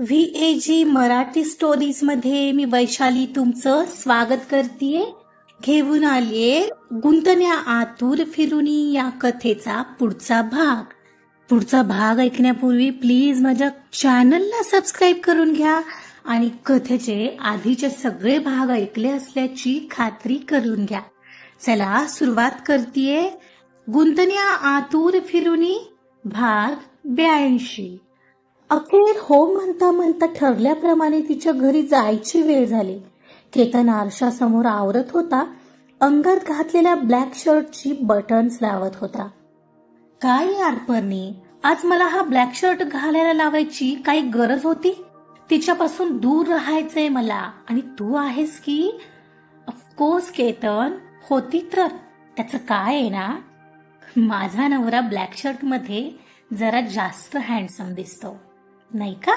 V A G Marathi स्टोरीजमध्ये मी वैशाली तुमचं स्वागत करतेय. घेऊन आलीये गुंतण्या आतूर फिरुनी या कथेचा पुढचा भाग. पुढचा भाग ऐकण्यापूर्वी प्लीज माझ्या चॅनलला सबस्क्राईब करून घ्या आणि कथेचे आधीचे सगळे भाग ऐकले असल्याची खात्री करून घ्या. चला सुरुवात करतीये. गुंतण्या आतूर फिरुनी भाग ब्याऐंशी. अखेर हो म्हणता म्हणता ठरल्याप्रमाणे तिच्या घरी जायची वेळ झाली. केतन आरशासमोर आवरत होता. अंगात घातलेल्या ब्लॅक शर्टची बटन्स लावत होता. काय यार आज मला हा ब्लॅक शर्ट घालायला लावायची काही गरज होती? तिच्यापासून दूर राहायचंय मला. आणि तू आहेस की? Of course Ketan. होती तर. त्याचं काय आहे ना? माझा नवरा ब्लॅक शर्टमध्ये जरा जास्त हँडसम दिसतो. नाही का?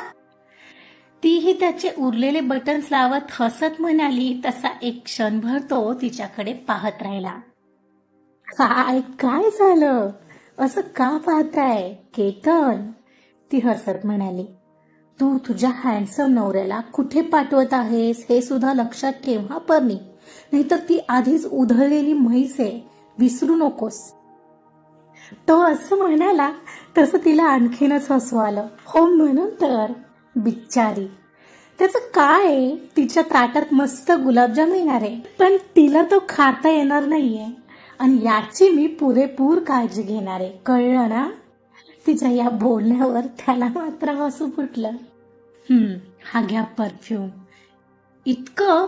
तीही त्याचे उरलेले बटन्स लावत हसत म्हणाली तसा एक क्षणभर तो तिच्याकडे पाहत राहिला. काय काय झालं? असं का पाहताय केतन? ती हसत म्हणाली. तू तुझ्या हँडसम नवऱ्याला कुठे पाठवत आहेस? हे सुद्धा लक्षात ठेव हा परनी नाहीतर ती आधीच उधळलेली म्हैस आहे. विसरू नकोस. तो असं म्हणाला तसं तिला आणखीनच हसू आलं. हो म्हणून तर बिचारी त्याचं काय तिच्या ताटात मस्त गुलाबजाम येणार आहे. पण तिला तो खाता येणार नाहीये. आणि याची मी पुरेपूर काळजी घेणार आहे. कळलं ना? तिच्या या बोलण्यावर त्याला मात्र हसू फुटलं. हम्म हा घ्या परफ्यूम. इतकं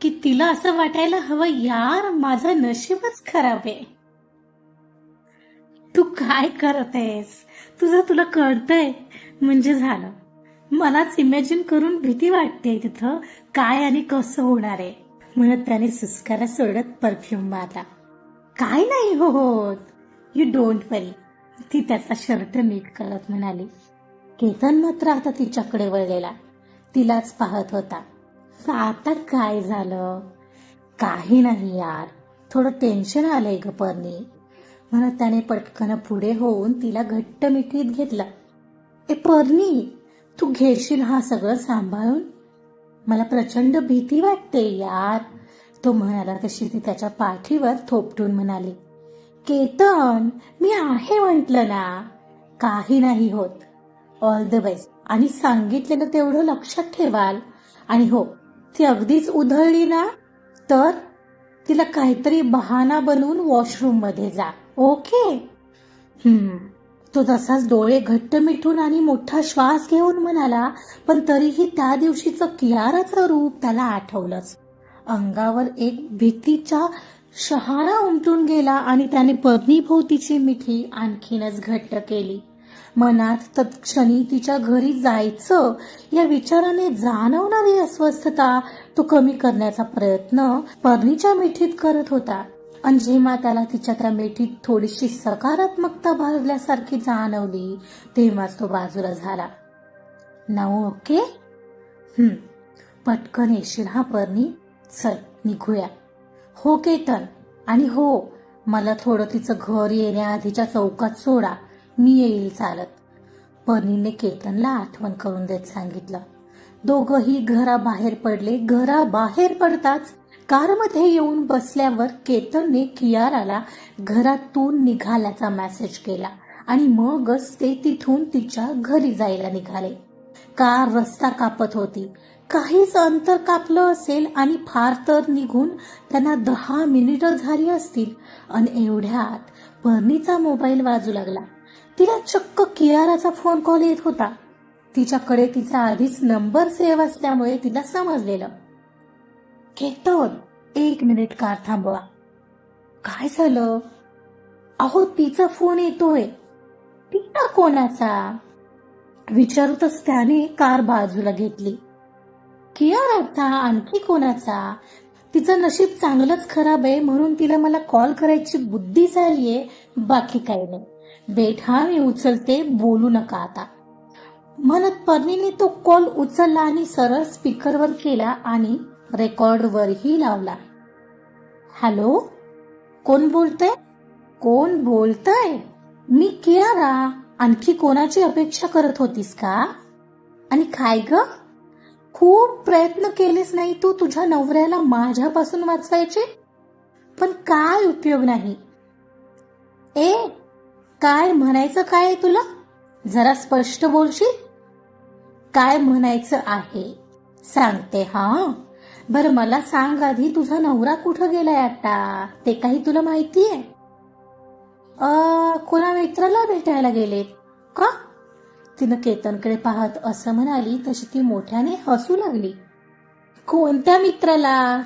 की तिला असं वाटायला हवं यार माझं नशीबच खराब आहे. तू काय करत आहेस तुझं तुला कळतंय? म्हणजे झालं. मलाच इमॅजिन करून भीती वाटते तिथं काय आणि कसं होणार आहे. म्हणत त्याने सुस्कारा सोडत परफ्यूम मारला. काय नाही होत यू डोंट वरी ती त्याचा शर्ट नीट करत म्हणाली. केतन मात्र आता तिच्याकडे वळलेला. तिलाच पाहत होता. आता काय झालं? काही नाही यार. थोडं टेन्शन आलंय ग परनी म्हणत त्याने पटकन पुढे होऊन तिला घट्ट मिठीत घेतलं. ए पर्णी तू घेशील हा सगळं सांभाळून? मला प्रचंड भीती वाटते यार. तो म्हणाला तशी ती त्याच्या पाठीवर थोपटून म्हणाली. केतन मी आहे म्हंटल ना. काही नाही होत. ऑल द बेस्ट आणि सांगितलेलं तेवढं लक्षात ठेवाल. आणि हो ती अगदीच उधळली ना तर? तिला काहीतरी बहाणा बनवून वॉशरूममध्ये जा. ओके. हम्म. तो तसाच डोळे घट्ट मिठून आणि मोठा श्वास घेऊन म्हणाला पण तरीही त्या दिवशीचं कियाराचं रूप त्याला आठवलंच. अंगावर एक भीतीचा शहारा उमटून गेला आणि त्याने पत्नीभोवतीची मिठी आणखीनच घट्ट केली. मनात तत्क्षणी तिच्या घरी जायचं या विचाराने जाणवणारी अस्वस्थता तो कमी करण्याचा प्रयत्न पत्नीच्या मिठीत करत होता. आणि जेव्हा त्याला तिच्या त्या मिठीत थोडीशी सकारात्मकता भरल्यासारखी जाणवली तेव्हाच तो बाजूला झाला. Now okay? हम्म पटकन येशील हा पर्णी? चल निघूया. हो केतन. आणि हो मला थोडं तिचं घर येण्याआधीच्या चौकात सोडा मी येईल चालत. परनीने केतनला आठवण करून देत सांगितलं. दोघही घराबाहेर पडले घराबाहेर पडताच कारमध्ये येऊन बसल्यावर केतनने कियाराला घरातून निघाल्याचा मेसेज केला आणि मगच ते तिथून तिच्या घरी जायला निघाले. कार रस्ता कापत होती. काहीच अंतर कापलं असेल आणि फार तर निघून त्यांना दहा मिनिटं झाली असतील आणि एवढ्यात पर्णीचा मोबाईल वाजू लागला. तिला चक्क कियाराचा फोन कॉल येत होता. तिच्याकडे तिचा आधीच नंबर सेव्ह असल्यामुळे तिला समजलेलं. केतन एक मिनिट कार थांबवा. काय झालं? अहो तिचा फोन येतोय. तिचा कोणाचा? विचारूतच त्याने कार बाजूला घेतली. कियाराचा आणखी कोणाचा? तिचं नशीब चांगलंच खराब आहे म्हणून तिला मला कॉल करायची बुद्धी झालीये बाकी काही नाही. बेट हा मी उचलते बोलू नका आता. म्हणत पर्णीने तो कॉल उचलला आणि सरळ स्पीकरवर केला आणि रेकॉर्डवरही लावला हॅलो? कोण बोलतय? कोण बोलतय? मी कियारा आणखी कोणाची अपेक्षा करत होतीस का? आणि काय ग? खूप प्रयत्न केलेस नाही तू तुझ्या नवऱ्याला माझ्यापासून वाचवायचे? पण काय उपयोग नाही? ए काय म्हणायचं काय तुला? जरा स्पष्ट बोलशील? काय म्हणायचं आहे? सांगते हा. बर मला सांग आधी तुझा नवरा कुठं गेलाय आता? ते काही तुला माहितीये? अ कोणा मित्राला भेटायला गेले का? तिनं केतनकडे पाहत असं म्हणाली तशी ती मोठ्याने हसू लागली. कोणत्या मित्राला?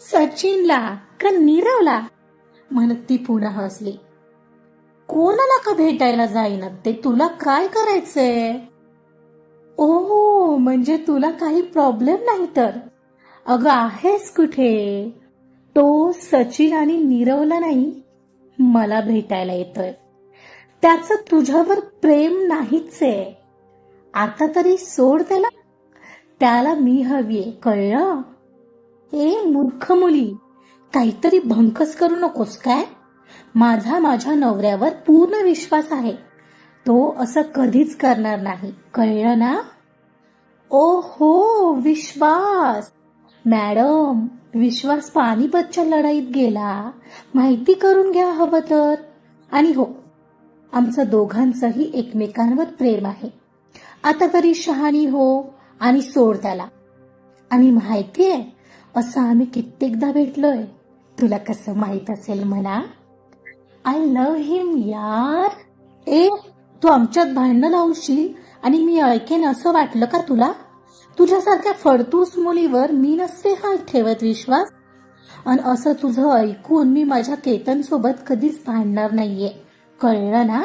सचिनला का नीरवला? म्हणत ती पुन्हा हसली. कोणाला का भेटायला जाईना? ते तुला काय करायचंय? ओ म्हणजे तुला काही प्रॉब्लेम नाही तर? अगं आहेस कुठे? तो सचिन आणि नीरवला नाही मला भेटायला येतोय. त्याचं तुझ्यावर प्रेम नाहीच आहे आता तरी सोड त्याला. त्याला मी हवीये कळलं? ए मूर्ख मुली काहीतरी भंकस करू नकोस काय? माझा माझ्या नवऱ्यावर पूर्ण विश्वास आहे. तो असं कधीच करणार नाही कळलं ना? ओ हो विश्वास! मॅडम विश्वास पानिपतच्या लढाईत गेला. माहिती करून घ्या हवं तर. आणि हो आमचं दोघांचंही एकमेकांवर प्रेम आहे. आता तरी शहाणी हो आणि सोड त्याला. आणि माहितीये असं आम्ही कित्येकदा भेटलोय. तुला कसं माहीत असेल म्हणा? आय लव्ह हिम यार. ए तू आमच्यात भांडणं लावशील आणि मी ऐकेन असं वाटलं का तुला? तुझ्यासारख्या फडतूस मुलीवर मी नसते हा ठेवत विश्वास. आणि असं तुझं ऐकून मी माझ्या केतन सोबत कधीच भांडणार नाहीये. कळलं ना?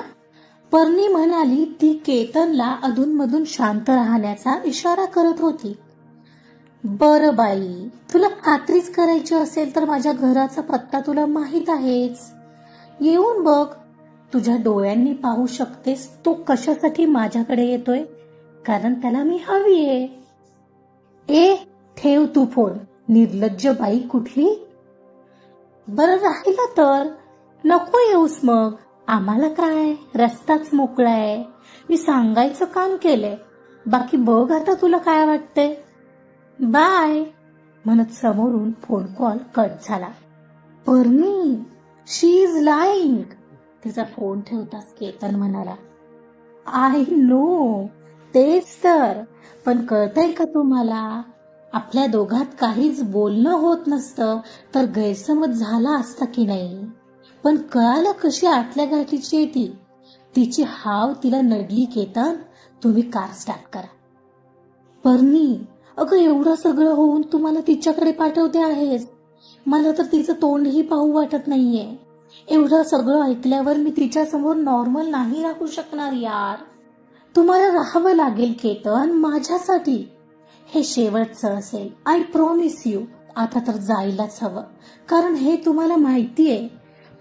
पर्णी म्हणाली ती केतनला अधूनमधून शांत राहण्याचा इशारा करत होती. बरं बाई तुला खात्रीच करायची असेल तर माझ्या घराचा पत्ता तुला माहीत आहेच. येऊन बघ. तुझ्या डोळ्यांनी पाहू शकतेस तो कशासाठी माझ्याकडे येतोय. कारण त्याला मी हवी आहे ए ठेव तू फोन. निर्लज्ज बाई कुठली? बरं राहिलं तर. नको येऊस मग. आम्हाला काय? रस्ताच मोकळा आहे. मी सांगायचं काम केलंय. बाकी बघ आता तुला काय वाटतंय. बाय. म्हणत समोरून फोन कॉल कट झाला. Parni she is lying. तिचा फोन ठेवताच केतन म्हणाला. I know. तेच तर. पण कळतंय का तुम्हाला? आपल्या दोघात काहीच बोलणं होत नसतं तर गैरसमज झाला असता की नाही? पण कळालं कशी आतल्या गाठीची आहे ती तिची हाव तिला नडली केतन तुम्ही कार स्टार्ट करा. परनी अगं एवढं सगळं होऊन तुम्हाला तिच्याकडे पाठवते आहेस. मला तर तिचं तोंडही पाहू वाटत नाहीये. एवढं सगळं ऐकल्यावर मी तिच्या समोर नॉर्मल नाही राहू शकणार यार. तुम्हाला राहावं लागेल केतन माझ्यासाठी. हे शेवटचं असेल. आय प्रॉमिस यू आता तर जायलाच हवं. कारण हे तुम्हाला माहिती आहे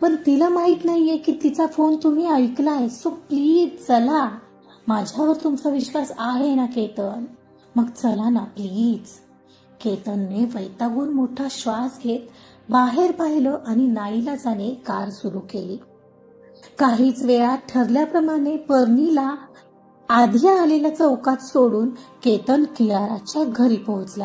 पण तिला माहीत नाहीये की तिचा फोन तुम्ही ऐकलाय. सो प्लीज चला. माझ्यावर तुमचा विश्वास आहे ना केतन? मग चला ना प्लीज केतनने वैतागून मोठा श्वास घेत बाहेर पाहिलं आणि नाईलाजाने कार सुरू केली. काहीच वेळात ठरल्याप्रमाणे पर्णीला आधी आलेल्या चौकात सोडून केतन कियाराच्या घरी पोहोचला.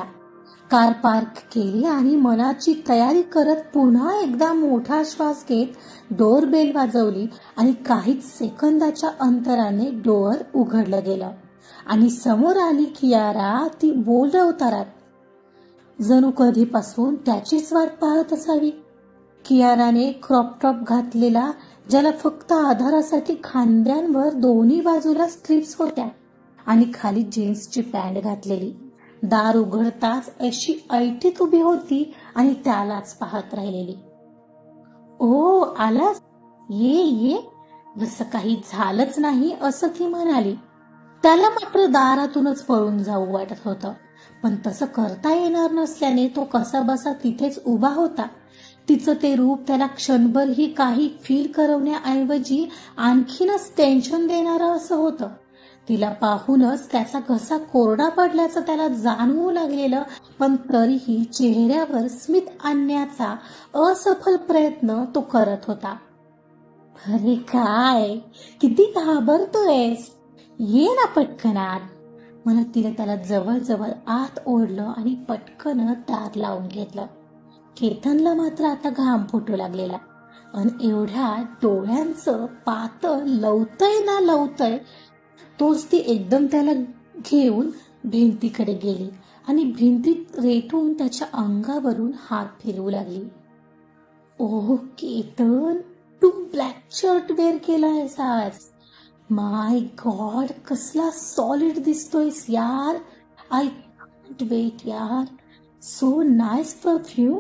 कार पार्क केली आणि मनाची तयारी करत पुन्हा एकदा मोठा श्वास घेत डोअर बेल वाजवली आणि काहीच सेकंदाच्या अंतराने डोअर उघडलं गेलं. आणि समोर आली कियारा ती बोल अवतारात. जणू कधीपासून त्याचीच वाट पाहत असावी. कियाराने क्रॉप टॉप घातलेला ज्याला फक्त आधारासाठी खांद्यांवर दोन्ही बाजूला स्ट्रिप्स होत्या आणि खाली जीन्सची पॅन्ट घातलेली. दार उघडताच अशी ऐटीत उभी होती आणि त्यालाच पाहत राहिलेली. ओ आलास? ये ये. जसं काही झालंच नाही असं ती म्हणाली. त्याला मात्र दारातूनच पळून जाऊ वाटत होतं. पण तसं करता येणार नसल्याने तो कसा बसा तिथेच उभा होता. तिचं ते रूप त्याला क्षणभरही काही फील करवण्याऐवजी आणखीनच टेन्शन देणारं असं होतं. तिला पाहूनच त्याचा घसा कोरडा पडल्याचं त्याला जाणवू लागलेलं पण तरीही चेहऱ्यावर स्मित आणण्याचा असफल प्रयत्न तो करत होता. अरे काय? किती घाबरतोयस? ये ना पटकनात. म्हणत तिने त्याला जवळजवळ आत ओढलं आणि पटकन दार लावून घेतलं. केतनला मात्र आता घाम फुटू लागलेला. आणि एवढ्या डोळ्यांचं पातळ लवतय ना लवतय तोच ती एकदम त्याला घेऊन भिंतीकडे गेली आणि भिंतीत रेटून त्याच्या अंगावरून हात फिरवू लागली. ओह केतन तू ब्लॅक शर्ट वेअर केला आहेस आज. माय गॉड कसला सॉलिड दिसतोयस यार. आय वेट यार. So nice perfume.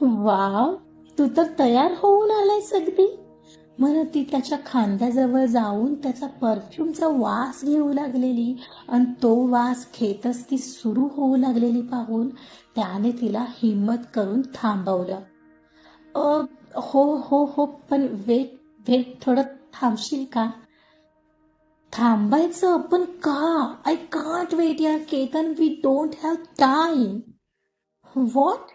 वाव तू तर तयार होऊन आलायस अगदी. म्हणत ती त्याच्या खांद्याजवळ जाऊन त्याचा परफ्यूमचा वास घेऊ लागलेली आणि तो वास घेतच ती सुरू होऊ लागलेली पाहून त्याने तिला हिम्मत करून थांबवलं. अ, हो हो हो पण वेट वेट थोडं थांबशील का? थांबायचं पण का? आय कांट वेट यार Ketan we don't have time what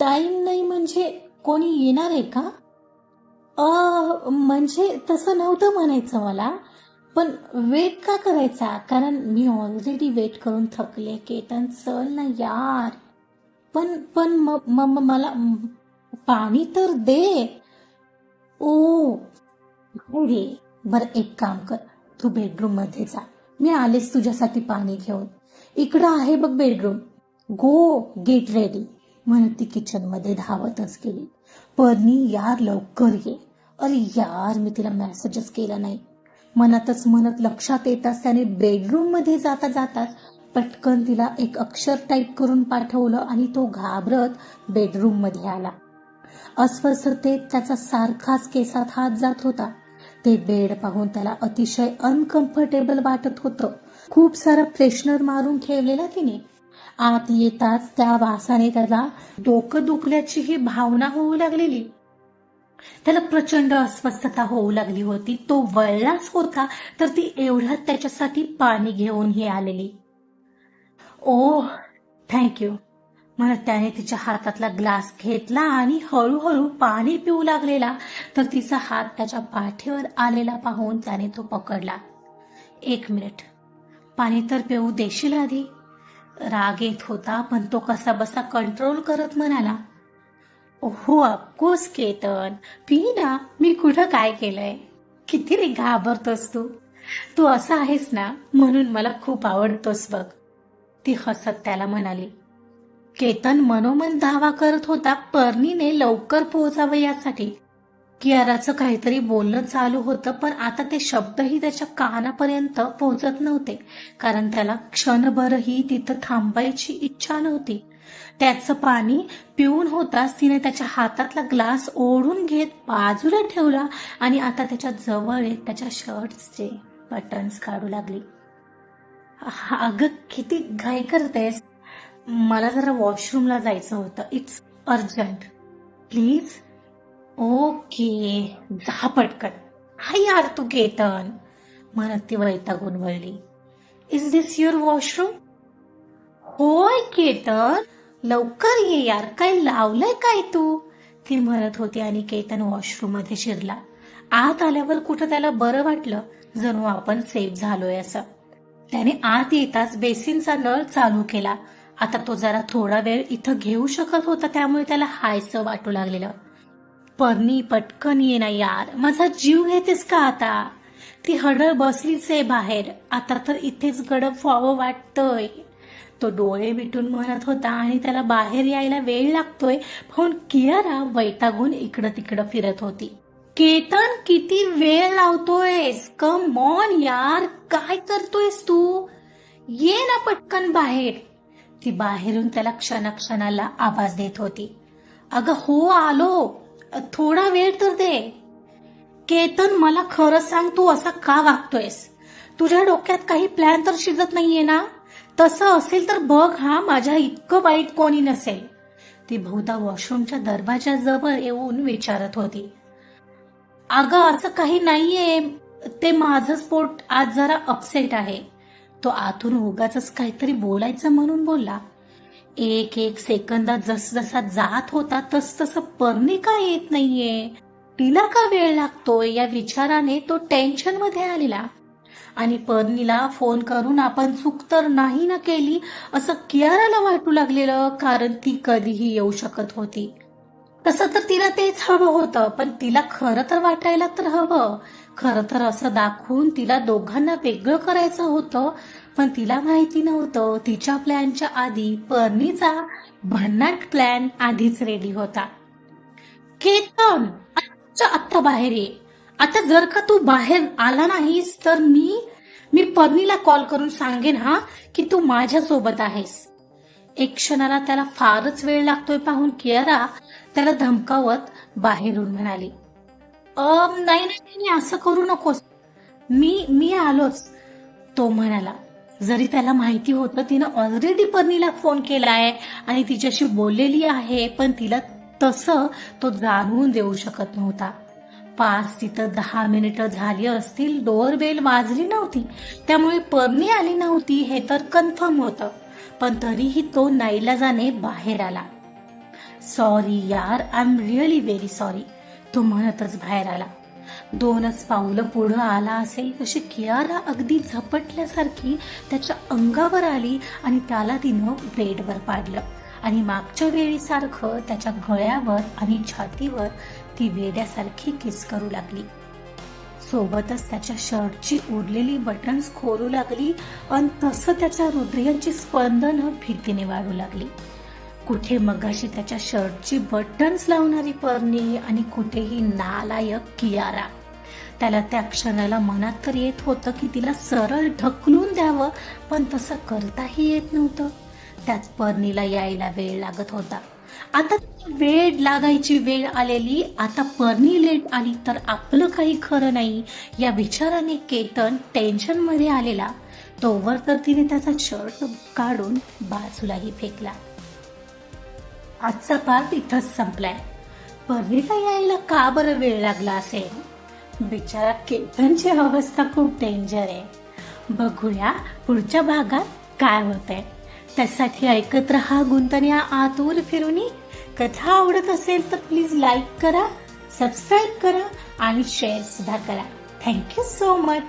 time नाही म्हणजे कोणी येणार आहे का? अ म्हणजे तसं नव्हतं म्हणायचं मला पण वेट का करायचा? कारण मी ऑलरेडी वेट करून थकले केतन चल ना यार. पण पण म- मला पाणी तर दे. ओ रे बर एक काम कर. तू बेडरूममध्ये जा. मी आलेच तुझ्यासाठी पाणी घेऊन. इकडं आहे बघ बेडरूम गो गेट रेडी म्हणत ती किचनमध्ये धावतच गेली. परनी यार लवकर ये. अरे यार मी तिला मेसेजच केला नाही. मनातच म्हणत लक्षात येताच त्याने बेडरूममध्ये जाता जाताच पटकन तिला एक अक्षर टाईप करून पाठवलं आणि तो घाबरत बेडरूममध्ये आला. अस्वस्थतेत त्याचा सारखाच केसात हात जात होता. ते बेड पाहून त्याला अतिशय अनकम्फर्टेबल वाटत होतं. खूप सारा फ्रेशनर मारून ठेवलेला तिने. आत येताच त्या वासाने त्याला डोकं दुखल्याची ही भावना होऊ लागलेली. त्याला प्रचंड अस्वस्थता होऊ लागली होती. तो वळलाच होता तर ती एवढ्यात त्याच्यासाठी पाणी घेऊन ही आलेली. ओ थँक्यू म्हणत त्याने तिच्या हातातला ग्लास घेतला आणि हळूहळू पाणी पिऊ लागलेला तर तिचा हात त्याच्या पाठीवर आलेला पाहून त्याने तो पकडला. एक मिनिट. पाणी तर पिऊ देशील आधी? राग येत होता पण तो कसा बसा कंट्रोल करत म्हणाला हो अफकोर्स केतन पी ना मी कुठं काय केलंय? किती रे घाबरतोस तू? तू असा आहेस ना म्हणून मला खूप आवडतोस बघ. ती हसत त्याला म्हणाली केतन मनोमन धावा करत होता पर्णीने लवकर पोहोचावं यासाठी. कियाराचं काहीतरी बोलणं चालू होतं पण आता ते शब्दही त्याच्या कानापर्यंत पोहोचत नव्हते. कारण त्याला क्षणभरही तिथं थांबायची इच्छा नव्हती. त्याचं पाणी पिऊन होताच तिने त्याच्या हातातला ग्लास ओढून घेत बाजूला ठेवला आणि आता त्याच्याजवळ येत त्याच्या शर्टचे बटन्स काढू लागली. अगं किती घाई करतेस. मला जरा वॉशरूमला जायचं होतं. It's urgent. प्लीज. ओके जा पटकन. हाय यार तू केतन. म्हणत ती वैतागून वळली. इज दिस युअर वॉशरूम होय केतन. लवकर ये यार काय लावलंय काय तू? ती म्हणत होती आणि केतन वॉशरूममध्ये शिरला. आत आल्यावर कुठं त्याला बरं वाटलं? जणू आपण सेफ झालोय असं. त्याने आत येताच बेसिनचा नळ चालू केला. आता तो जरा थोडा वेळ इथं घेऊ शकत होता त्यामुळे त्याला हायचं वाटू लागलेलं. पर्णी पटकन ये ना यार. माझा जीव घेतेस का आता? ती हडळ बसलीच आहे बाहेर. आता तर इथेच गडप व्हावं वाटतंय. तो डोळे मिटून म्हणत होता आणि त्याला बाहेर यायला वेळ लागतोय. पण कियारा वैतागून इकडं तिकडं फिरत होती. केतन किती वेळ लावतोयस? कम ऑन यार काय करतोयस तू? ये ना पटकन बाहेर. ती बाहेरून त्याला क्षणाक्षणाला आवाज देत होती. अगं हो आलो. थोडा वेळ तर दे. केतन मला खरं सांग तू असा का वागतोयस? तुझ्या डोक्यात काही प्लॅन तर शिजत नाहीये ना? तसं असेल तर बघ हा माझ्या इतकं वाईट कोणी नसेल. ती बहुधा वॉशरूमच्या दरवाजाजवळ येऊन विचारत होती. अगं असं काही नाहीये. ते माझं स्पोर्ट आज जरा अपसेट आहे. तो आतून उगाच काहीतरी बोलायचं म्हणून बोलला. एक एक सेकंदात जस जसा जात होता तस तसं परणी का येत नाहीये? तिला का वेळ लागतोय? या विचाराने तो टेन्शनमध्ये आलेला. आणि पर्णीला फोन करून आपण चूक तर नाही ना केली असं कियाराला वाटू लागलेलं कारण ती कधीही येऊ शकत होती. तसं तर तिला तेच हवं होतं पण तिला खरं तर वाटायला तर हवं. खरं तर असं दाखवून तिला दोघांना वेगळं करायचं होतं पण तिला माहिती नव्हतं. तिच्या प्लॅनच्या आधी पर्णीचा भन्नाट प्लॅन आधीच रेडी होता. केतन आत्ता आत्ता बाहेर ये. आता जर का तू बाहेर आला नाहीस तर मी मी पर्णीला कॉल करून सांगेन हा की तू माझ्या सोबत आहेस. एक क्षणाला त्याला फारच वेळ लागतोय पाहून कियारा त्याला धमकावत बाहेरून म्हणाली नाही नाही नाही, असं करू नकोस. मी मी आलोच. तो म्हणाला जरी त्याला माहिती होतं तिनं ऑलरेडी पर्णीला फोन केलाय आणि तिच्याशी बोललेली आहे पण तिला तसं तो जाणवून देऊ शकत नव्हता. पाच तिथं दहा मिनिटं झाली असतील डोअर बेल वाजली नव्हती. त्यामुळे पर्णी आली नव्हती हे तर कन्फर्म होतं. पण तरीही तो नाईलाजाने बाहेर आला. सॉरी यार I am really very sorry तो म्हणतच बाहेर आला. दोनच पावलं पुढं आला असेल तशी कियारा अगदी झपटल्यासारखी त्याच्या अंगावर आली आणि त्याला तिनं बेडवर पाडलं. आणि मागच्या वेळीसारखं त्याच्या गळ्यावर आणि छातीवर ती वेड्यासारखी किस करू लागली. सोबतच त्याच्या शर्टची उरलेली बटन्स खोलू लागली आणि तसं त्याच्या हृदयाची स्पंदनं भीतीने वाढू लागली. कुठे मगाशी त्याच्या शर्टची बटन्स लावणारी पर्णी आणि कुठेही नालायक कियारा. त्याला त्या क्षणाला मनात तर येत होतं की तिला सरळ ढकलून द्यावं पण तसं करताही येत नव्हतं. त्याच पर्णीला यायला वेळ लागत होता. आता वेळ लागायची वेळ आलेली आता पर्णी लेट आली तर आपलं काही खरं नाही. या विचाराने केतन टेन्शनमध्ये आलेला. तोवर तर तिने त्याचा शर्ट काढून बाजूलाही फेकला. आजचा पार्ट इथंच संपलाय. पर्णीला यायला का बरं वेळ लागला असेल? बिचारा केतनची अवस्था खूप डेंजर आहे. बघूया पुढच्या भागात काय होतंय. त्यासाठी ऐकत राहा गुंतण्या आतूर फिरूनी. कथा आवडत असेल तर प्लीज लाईक करा सबस्क्राईब करा आणि शेअर सुद्धा करा. Thank you so much